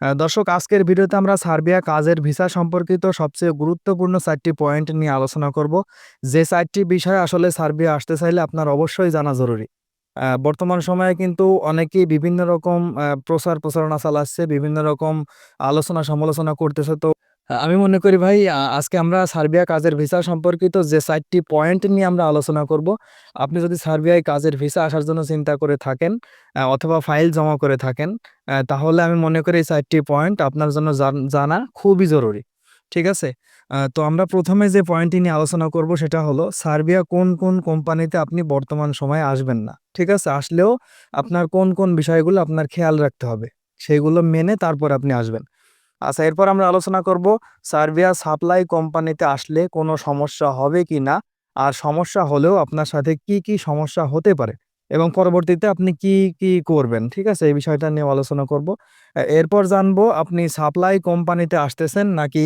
দর্শক আজকের ভিডিওতে আমরা সার্বিয়া কাজের ভিসা সম্পর্কিত সবচেয়ে গুরুত্বপূর্ণ চারটি পয়েন্ট নিয়ে আলোচনা করব। যে ৪ টি বিষয় আসলে সার্বিয়া আসতে চাইলে আপনার অবশ্যই জানা জরুরি। বর্তমান সময়ে কিন্তু অনেকেই বিভিন্ন রকম প্রচার প্রচারণা চালাচ্ছে, বিভিন্ন রকম আলোচনা সমালোচনা করতেছে। তো আমি মনে করি ভাই আজকে আমরা সার্বিয়া কাজের ভিসা সম্পর্কিত যে ৪ টি পয়েন্ট নিয়ে আমরা আলোচনা করব। আপনি যদি সার্বিয়ায় কাজের ভিসা আসার জন্য চিন্তা করে থাকেন অথবা ফাইল জমা করে থাকেন, তাহলে আমি মনে করি এই ৪ টি পয়েন্ট আপনার জন্য জান জানা খুবই জরুরি। ঠিক আছে? তো আমরা প্রথমে যে পয়েন্টটি নিয়ে আলোচনা করব সেটা হলো সার্বিয়া কোন, কোন কোম্পানিতে আপনি বর্তমান সময়ে আসবেন না। ঠিক আছে? আসলেও আপনার কোন, কোন বিষয়গুলো আপনার খেয়াল রাখতে হবে। সেগুলো মেনে তারপর আপনি আসবেন। আচ্ছা এরপর আমরা আলোচনা করব সার্বিয়া সাপ্লাই কোম্পানিতে আসলে কোনো সমস্যা হবে কি না আর সমস্যা হলেও আপনার সাথে কি, কি সমস্যা হতে পারে? এবং পরবর্তীতে আপনি কি, কি করবেন? ঠিক আছে? এই বিষয়টা নিয়েও আলোচনা করব। এরপর জানব আপনি সাপ্লাই কোম্পানিতে আসতেছেন নাকি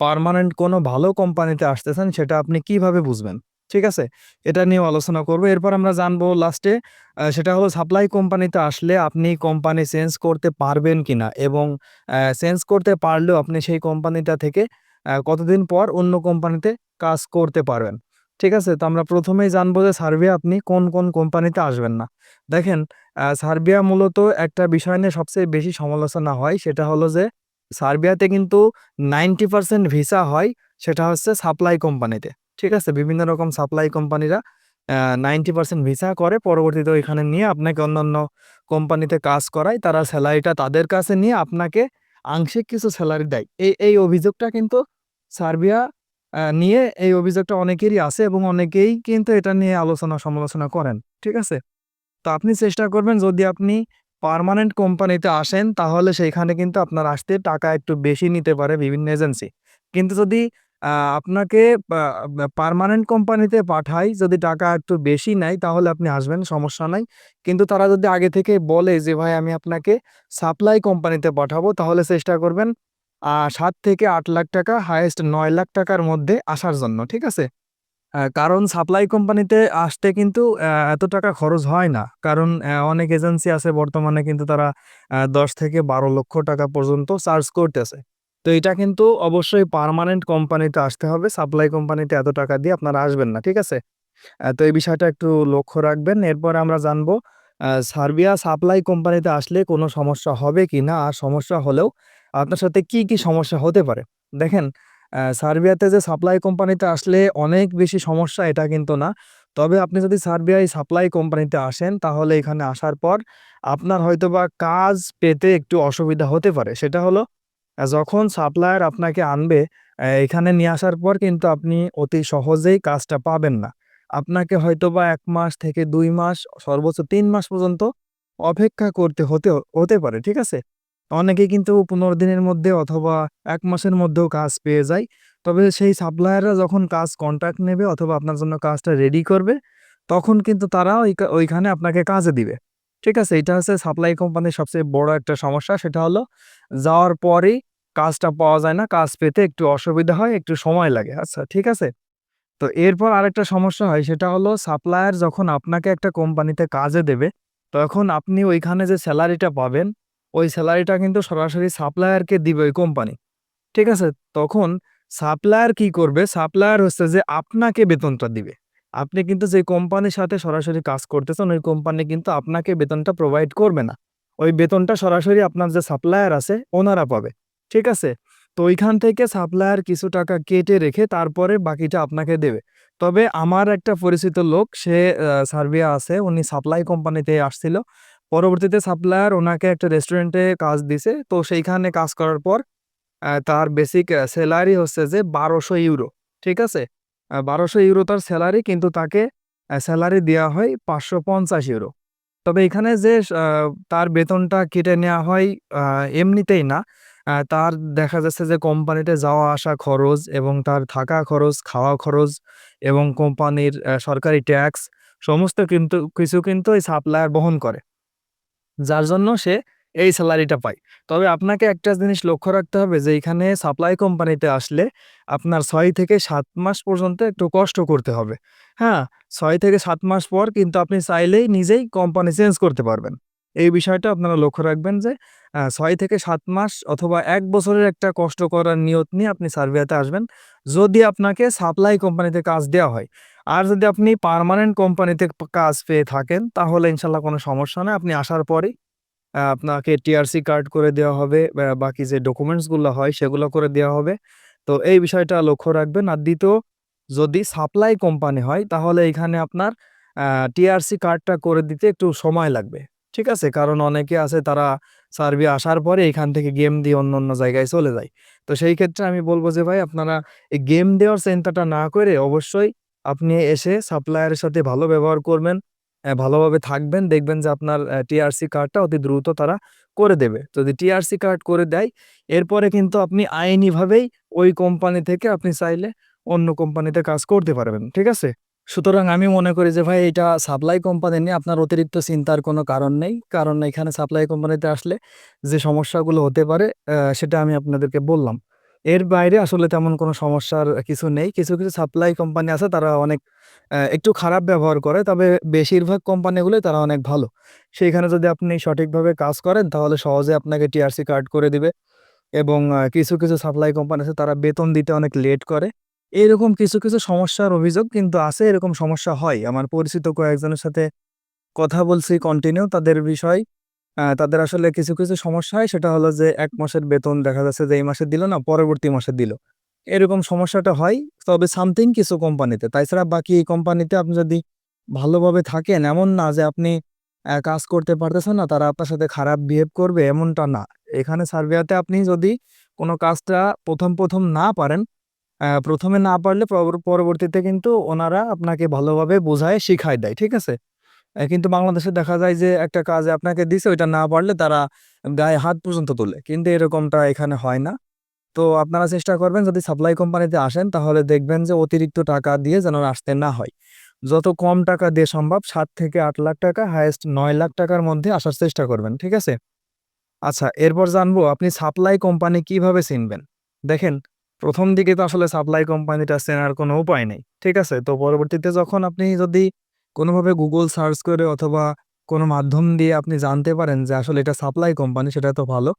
পার্মানেন্ট কোনো ভালো কোম্পানিতে আসতেছেন সেটা আপনি কীভাবে বুঝবেন? ঠিক আছে? এটা নিয়েও আলোচনা করব। এরপর আমরা জানব লাস্টে সেটা হলো সাপ্লাই কোম্পানিতে আসলে আপনি কোম্পানি চেঞ্জ করতে পারবেন কিনা? এবং চেঞ্জ করতে পারলেও আপনি সেই কোম্পানিটা থেকে কতদিন পর অন্য কোম্পানিতে কাজ করতে পারবেন। ঠিক আছে? তো আমরা প্রথমেই জানব যে সার্বিয়া আপনি কোন, কোন কোম্পানিতে আসবেন না। দেখেন সার্বিয়া মূলত একটা বিষয় নিয়ে সবচেয়ে বেশি সমালোচনা হয় সেটা হলো যে সার্বিয়াতে কিন্তু 90% ভিসা হয় সেটা হচ্ছে সাপ্লাই কোম্পানিতে। ঠিক আছে? বিভিন্ন রকম সাপ্লাই কোম্পানিরা আ 90% ভিসা করে পরবর্তীতে ওইখানে নিয়ে আপনাকে অন্যান্য কোম্পানিতে কাজ করায়। তারা স্যালারিটা তাদের কাছে নিয়ে আপনাকে আংশিক কিছু স্যালারি দেয়। এই, এই অভিযোগটা কিন্তু সার্বিয়া নিয়ে এই অভিযোগটা অনেকেরই আছে এবং অনেকেই কিন্তু এটা নিয়ে আলোচনা সমালোচনা করেন। ঠিক আছে? তো আপনি চেষ্টা করবেন যদি আপনি পার্মানেন্ট কোম্পানিতে আসেন তাহলে সেইখানে কিন্তু আপনার আসতে টাকা একটু বেশি নিতে পারে বিভিন্ন এজেন্সি। কিন্তু যদি আপনাকে পার্মানেন্ট কোম্পানিতে পাঠায় যদি টাকা একটু বেশি নেয়, তাহলে আপনি আসবেন, সমস্যা নাই। কিন্তু তারা যদি আগে থেকে বলে যে, ভাই, আমি আপনাকে সাপ্লাই কোম্পানিতে পাঠাবো, তাহলে চেষ্টা করবেন সাত থেকে আট লাখ টাকা হায়েস্ট নয় লাখ টাকার মধ্যে আসার জন্য। ঠিক আছে? কারণ সাপ্লাই কোম্পানিতে আসতে কিন্তু এত টাকা খরচ হয় না। কারণ অনেক এজেন্সি আছে বর্তমানে কিন্তু তারা দশ থেকে ১২ লক্ষ টাকা পর্যন্ত চার্জ করতেছে। তো এটা কিন্তু অবশ্যই পার্মানেন্ট কোম্পানিতে আসতে হবে। সাপ্লাই কোম্পানিতে এত টাকা দিয়ে আপনারা আসবেন না। ঠিক আছে? তো এই বিষয়টা একটু লক্ষ্য রাখবেন। এরপরে আমরা জানব সার্বিয়া সাপ্লাই কোম্পানিতে আসলে কোনো সমস্যা হবে কি না আর সমস্যা হলেও আপনার সাথে কি, কি সমস্যা হতে পারে? দেখেন সার্বিয়াতে যে সাপ্লাই কোম্পানিতে আসলে অনেক বেশি সমস্যা এটা কিন্তু না। তবে আপনি যদি সার্বিয়ায় সাপ্লাই কোম্পানিতে আসেন তাহলে এখানে আসার পর আপনার হয়তোবা কাজ পেতে একটু অসুবিধা হতে পারে। সেটা হলো যখন সাপ্লায়ার আপনাকে আনবে এখানে নিয়ে আসার পর কিন্তু আপনি অতি সহজেই কাজটা পাবেন না। আপনাকে হয়তোবা এক মাস থেকে দুই মাস, সর্বোচ্চ তিন মাস পর্যন্ত অপেক্ষা করতে হতে হতে পারে। ঠিক আছে? অনেকে কিন্তু ১৫ দিনের মধ্যে অথবা এক মাসের মধ্যেও কাজ পেয়ে যায়। তবে সেই সাপ্লায়াররা যখন কাজ কন্ট্রাক্ট নেবে অথবা আপনার জন্য কাজটা রেডি করবে, তখন কিন্তু তারা ওইখানে আপনাকে কাজে দিবে। ঠিক আছে? এটা হচ্ছে সাপ্লাই কোম্পানির সবচেয়ে বড় একটা সমস্যা। সেটা হলো যাওয়ার পরেই কাজটা পাওয়া যায় না। কাজ পেতে একটু অসুবিধা হয়, একটু সময় লাগে। আচ্ছা ঠিক আছে? তো এরপর আরেকটা সমস্যা হয় সেটা হলো সাপ্লায়ার যখন আপনাকে একটা কোম্পানিতে কাজে দেবে তখন আপনি ওইখানে যে স্যালারিটা পাবেন ওই স্যালারিটা কিন্তু সরাসরি সাপ্লায়ারকে দিবে ওই কোম্পানি। ঠিক আছে? তখন সাপ্লায়ার কি করবে? সাপ্লায়ার হচ্ছে যে আপনাকে বেতনটা দিবে। আপনি কিন্তু যে কোম্পানির সাথে সরাসরি কাজ করতেছেন ওই কোম্পানি কিন্তু আপনাকে বেতনটা প্রোভাইড করবে না। ওই বেতনটা সরাসরি আপনার যে সাপ্লায়ার আছে ওনারা পাবে। ঠিক আছে? তো ওইখান থেকে সাপ্লায়ার কিছু টাকা কেটে রেখে তারপরে বাকিটা আপনাকে দেবে। তবে আমার একটা পরিচিত লোক, সে সার্বিয়া আছে। উনি সাপ্লাই কোম্পানিতে আসছিল। পরবর্তীতে সাপ্লায়ার ওনাকে একটা রেস্টুরেন্টে কাজ দিছে। তো সেইখানে কাজ করার পর তার বেসিক স্যালারি হচ্ছে যে €১২০০ ঠিক আছে? বারোশো ইউরো তার স্যালারি, কিন্তু তাকে স্যালারি দেওয়া হয় পাঁচশো পঞ্চাশ ইউরো তবে এখানে যে তার বেতনটা কেটে নেওয়া হয় এমনিতেই না। তার দেখা যাচ্ছে যে কোম্পানিতে যাওয়া আসা খরচ এবং তার থাকা খরচ, খাওয়া খরচ এবং কোম্পানির সরকারি ট্যাক্স সমস্ত কিন্তু কিছু কিন্তু এই সাপ্লায়ার বহন করে। যার জন্য সে এই স্যালারিটা পায়। তবে আপনাকে একটা জিনিস লক্ষ্য রাখতে হবে যে এইখানে সাপ্লাই কোম্পানিতে আসলে আপনার ছয় থেকে সাত মাস পর্যন্ত একটু কষ্ট করতে হবে। হ্যাঁ? ছয় থেকে সাত মাস পর কিন্তু আপনি চাইলেই নিজেই কোম্পানি চেঞ্জ করতে পারবেন। এই বিষয়টা আপনারা লক্ষ্য রাখবেন যে ছয় থেকে সাত মাস অথবা এক বছরের একটা কষ্ট করার নিয়ত নিয়ে আপনি সার্বিয়াতে আসবেন। যদি আপনাকে সাপ্লাই কোম্পানিতে কাজ দেওয়া হয়। আর যদি আপনি পার্মানেন্ট কোম্পানিতে কাজ পেয়ে থাকেন, তাহলে ইনশাল্লাহ কোনো সমস্যা নাই। আপনি আসার পরেই আপনাকে টিআরসি কার্ড করে দেওয়া হবে। বাকি যে ডকুমেন্টসগুলো হয় সেগুলো করে দেওয়া হবে। তো এই বিষয়টা লক্ষ্য রাখবেন। আর দ্বিতীয়, যদি সাপ্লাই কোম্পানি হয়, তাহলে এখানে আপনার টিআরসি কার্ডটা করে দিতে একটু সময় লাগবে। ঠিক আছে? কারণ অনেকে আছে তারা সার্বিয়া আসার পরে এখান থেকে গেম দিয়ে অন্য, অন্য জায়গায় চলে যায়। তো সেই ক্ষেত্রে আমি বলব যে ভাই আপনারা এই গেম দেওয়ার চিন্তাটা না করে অবশ্যই আপনি এসে সাপ্লায়ারের সাথে ভালো ব্যবহার করবেন। ভালোভাবে থাকবেন। দেখবেন যে আপনার টিআরসি কার্ডটা অতি দ্রুত তারা করে দেবে। যদি টিআরসি কার্ড করে দেয় এরপরে কিন্তু আপনি আইনিভাবেই ওই কোম্পানি থেকে আপনি চাইলে অন্য কোম্পানিতে কাজ করতে পারবেন। ঠিক আছে? সুতরাং আমি মনে করি যে ভাই এটা সাপ্লাই কোম্পানি নিয়ে আপনার অতিরিক্ত চিন্তার কোনো কারণ নেই। কারণ এখানে সাপ্লাই কোম্পানিতে আসলে যে সমস্যাগুলো হতে পারে সেটা আমি আপনাদেরকে বললাম। এর বাইরে আসলে তেমন কোনো সমস্যার কিছু নেই। কিছু, কিছু সাপ্লাই কোম্পানি আছে তারা অনেক একটু খারাপ ব্যবহার করে। তবে বেশিরভাগ কোম্পানিগুলোই তারা অনেক ভালো। সেইখানে যদি আপনি সঠিকভাবে কাজ করেন তাহলে সহজে আপনাকে টিআরসি কার্ড করে দিবে। এবং কিছু, কিছু সাপ্লাই কোম্পানি আছে তারা বেতন দিতে অনেক লেট করে। এরকম কিছু, কিছু সমস্যার অভিযোগ কিন্তু আছে। এরকম সমস্যা হয়। আমার পরিচিত কয়েকজনের সাথে কথা বলছি কন্টিনিউ তাদের বিষয়। তাদের আসলে কিছু, কিছু সমস্যা হয় সেটা হলো যে এক মাসের বেতন দেখা যাচ্ছে যে এই মাসে দিল না পরবর্তী মাসে দিল। এরকম সমস্যাটা হয় তবে সামথিং কিছু কোম্পানিতে। তাছাড়া বাকি কোম্পানিতে আপনি যদি ভালোভাবে থাকেন এমন না যে আপনি কাজ করতে পারতেছেন না তারা আপনার সাথে খারাপ বিহেভ করবে এমনটা না। এখানে সার্বিয়াতে আপনি যদি কোনো কাজটা ১ম, ১ম না পারেন, অ্যা ১ম এ না পারলে পরবর্তীতে কিন্তু ওনারা আপনাকে ভালোভাবে বোঝায়, শিখায় দেয়। ঠিক আছে? কিন্তু বাংলাদেশে দেখা যায় যে একটা কাজ আপনাকে দিছে, ওইটা না পারলে তারা গায়ে হাত পর্যন্ত তোলে। কিন্তু এরকমটা এখানে হয় না। তো আপনারা চেষ্টা করবেন যদি সাপ্লাই কোম্পানিতে আসেন, তাহলে দেখবেন যে অতিরিক্ত টাকা দিয়ে যেন আসতে না হয়। যত কম টাকা দিয়ে সম্ভব, সাত থেকে আট লাখ টাকা হায়েস্ট নয় লাখ টাকার মধ্যে আসার চেষ্টা করবেন। ঠিক আছে? আচ্ছা এরপর জানব, আপনি সাপ্লাই কোম্পানি কীভাবে চিনবেন? দেখেন ১ম দিকে তো আসলে সাপ্লাই কোম্পানিটা চেনার কোনো উপায় নেই। ঠিক আছে? তো পরবর্তীতে যখন আপনি যদি কোনোভাবে গুগল সার্চ করে অথবা কোনো মাধ্যম দিয়ে আপনি জানতে পারেন যে আসলে এটা সাপ্লাই কোম্পানি সেটা তো ভালো।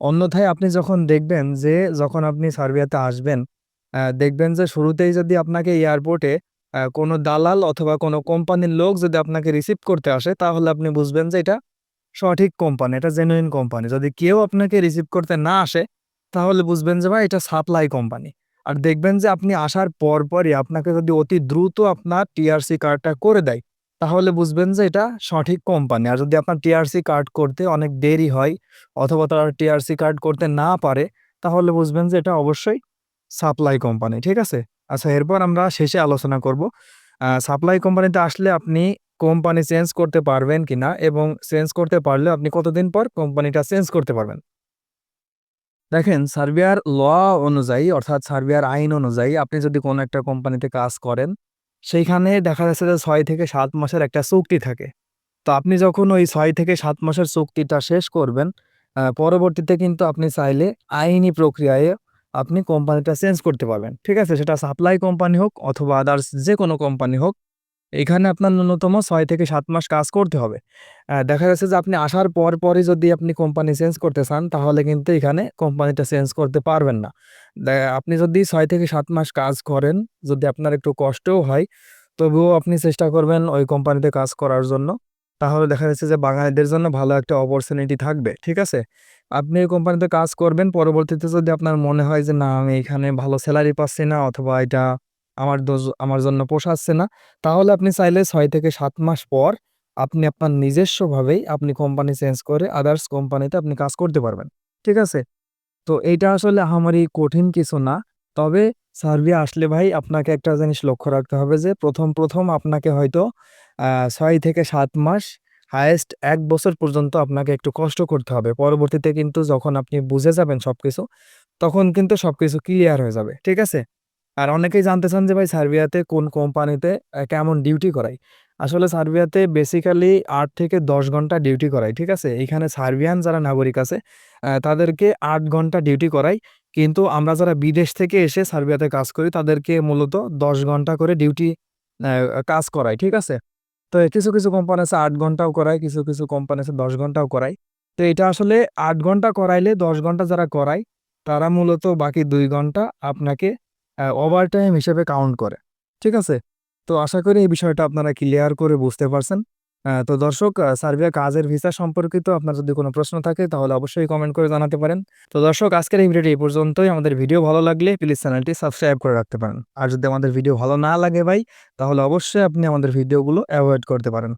অন্যথায় আপনি যখন দেখবেন যে যখন আপনি সার্বিয়াতে আসবেন, দেখবেন যে শুরুতেই যদি আপনাকে এয়ারপোর্টে কোনো দালাল অথবা কোনো কোম্পানির লোক যদি আপনাকে রিসিভ করতে আসে তাহলে আপনি বুঝবেন যে এটা সঠিক কোম্পানি, এটা জেনুইন কোম্পানি। যদি কেউ আপনাকে রিসিভ করতে না আসে তাহলে বুঝবেন যে ভাই এটা সাপ্লাই কোম্পানি। আর দেখবেন যে আপনি আসার পরপরই আপনাকে যদি অতি দ্রুত আপনার টিআরসি কার্ডটা করে দেয়, তাহলে বুঝবেন যে এটা সঠিক কোম্পানি। আর যদি আপনার টিআরসি কার্ড করতে অনেক দেরি হয় অথবা তারা টিআরসি কার্ড করতে না পারে তাহলে বুঝবেন যে এটা অবশ্যই সাপ্লাই কোম্পানি। ঠিক আছে? আচ্ছা এরপর আমরা শেষে আলোচনা করব। সাপ্লাই কোম্পানিতে আসলে আপনি কোম্পানি চেঞ্জ করতে পারবেন কিনা এবং চেঞ্জ করতে পারলে আপনি কতদিন পর কোম্পানিটা চেঞ্জ করতে পারবেন? দেখেন সার্বিয়ার ল অনুযায়ী অর্থাৎ সার্বিয়ার আইন অনুযায়ী আপনি যদি কোনো একটা কোম্পানিতে কাজ করেন, সেইখানে দেখা যাচ্ছে যে ছয় থেকে সাত মাসের একটা চুক্তি থাকে। তো আপনি যখন ওই ছয় থেকে সাত মাসের চুক্তিটা শেষ করবেন, পরবর্তীতে কিন্তু আপনি চাইলে আইনি প্রক্রিয়ায় আপনি কোম্পানিটা চেঞ্জ করতে পারবেন। ঠিক আছে? সেটা সাপ্লাই কোম্পানি হোক অথবা আদার্স যে কোনো কোম্পানি হোক। এখানে আপনার ন্যূনতম ছয় থেকে সাত মাস কাজ করতে হবে। দেখা যাচ্ছে যে আপনি আসার পর, পরই যদি আপনি কোম্পানি চেঞ্জ করতে চান তাহলে কিন্তু এখানে কোম্পানিটা চেঞ্জ করতে পারবেন না। আপনি যদি ছয় থেকে সাত মাস কাজ করেন, যদি আপনার একটু কষ্টও হয়, তবুও আপনি চেষ্টা করবেন ওই কোম্পানিতে কাজ করার জন্য। তাহলে দেখা যাচ্ছে যে বাঙালিদের জন্য ভালো একটা অপরচুনিটি থাকবে। ঠিক আছে? আপনি এই কোম্পানিতে কাজ করবেন, পরবর্তীতে যদি আপনার মনে হয় যে না আমি এখানে ভালো স্যালারি পাচ্ছি না অথবা এটা আমার দোজ আমার জন্য পোষাচ্ছে না, তাহলে আপনি চাইলে ছয় থেকে সাত মাস পর আপনি আপনার নিজস্বভাবেই আপনি কোম্পানি চেঞ্জ করে আদার্স কোম্পানিতে আপনি কাজ করতে পারবেন। ঠিক আছে? তো এইটা আসলে আহামরি কঠিন কিছু না। তবে সার্বিয়া আসলে ভাই আপনাকে একটা জিনিস লক্ষ্য রাখতে হবে যে ১ম, ১ম আপনাকে হয়তো ছয় থেকে সাত মাস হায়েস্ট এক বছর পর্যন্ত আপনাকে একটু কষ্ট করতে হবে। পরবর্তীতে কিন্তু যখন আপনি বুঝে যাবেন সব কিছু তখন কিন্তু সব কিছু ক্লিয়ার হয়ে যাবে। ঠিক আছে? আর অনেকেই জানতে চান যে ভাই সার্বিয়াতে কোন কোম্পানিতে কেমন ডিউটি করায়? আসলে সার্বিয়াতে বেসিক্যালি আট থেকে ১০ ঘণ্টা ডিউটি করায়। ঠিক আছে? এখানে সার্বিয়ান যারা নাগরিক আছে তাদেরকে আট ঘণ্টা ডিউটি করায়। কিন্তু আমরা যারা বিদেশ থেকে এসে সার্বিয়াতে কাজ করি, তাদেরকে মূলত ১০ ঘণ্টা করে ডিউটি কাজ করায়। ঠিক আছে? তো কিছু কিছু কোম্পানি আছে আট ঘন্টাও করায়, কিছু কিছু কোম্পানি আছে দশ ঘন্টাও করায় তো এটা আসলে আট ঘণ্টা করাইলে দশ ঘণ্টা যারা করায়, তারা মূলত বাকি দুই ঘণ্টা আপনাকে ওভার টাইম হিসেবে কাউন্ট করে, ঠিক আছে? তো আশা করি এই বিষয়টা আপনারা ক্লিয়ার করে বুঝতে পারছেন। তো দর্শক সার্বিয়া কাজের ভিসা সম্পর্কিত আপনার যদি কোনো প্রশ্ন থাকে, তাহলে অবশ্যই কমেন্ট করে জানাতে পারেন। তো দর্শক, আজকের এই ভিডিওটি এই পর্যন্তই। আমাদের ভিডিও ভালো লাগলে প্লিজ চ্যানেলটি সাবস্ক্রাইব করে রাখতে পারেন। আর যদি আমাদের ভিডিও ভালো না লাগে ভাই, তাহলে অবশ্যই আপনি আমাদের ভিডিওগুলো অ্যাভয়েড করতে পারেন।